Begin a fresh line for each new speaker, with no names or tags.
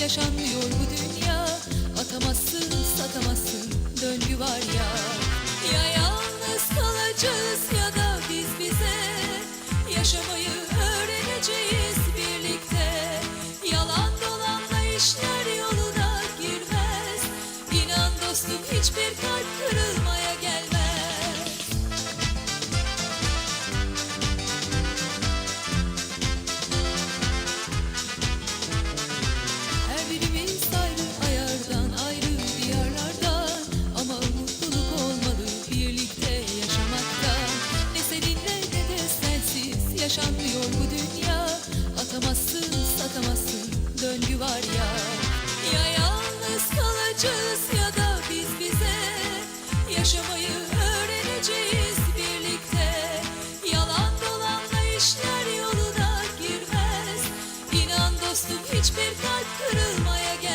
yaşanmıyor bu dünya. Atamazsın satamazsın döngü var ya. Ya yalnız kalacağız ya da biz bize. Yaşamayı öğreneceğiz birlikte. Yalan dolanla işler yoluna girmez. İnan dostum hiçbir kalp kırılmaz yaşanmıyor bu dünya. Atamazsın satamazsın döngü var ya. Ya yalnız kalacağız ya da biz bize. Yaşamayı öğreneceğiz birlikte. Yalan dolanla işler yoluna girmez. İnan dostum hiçbir kalp kırılmaya gelmez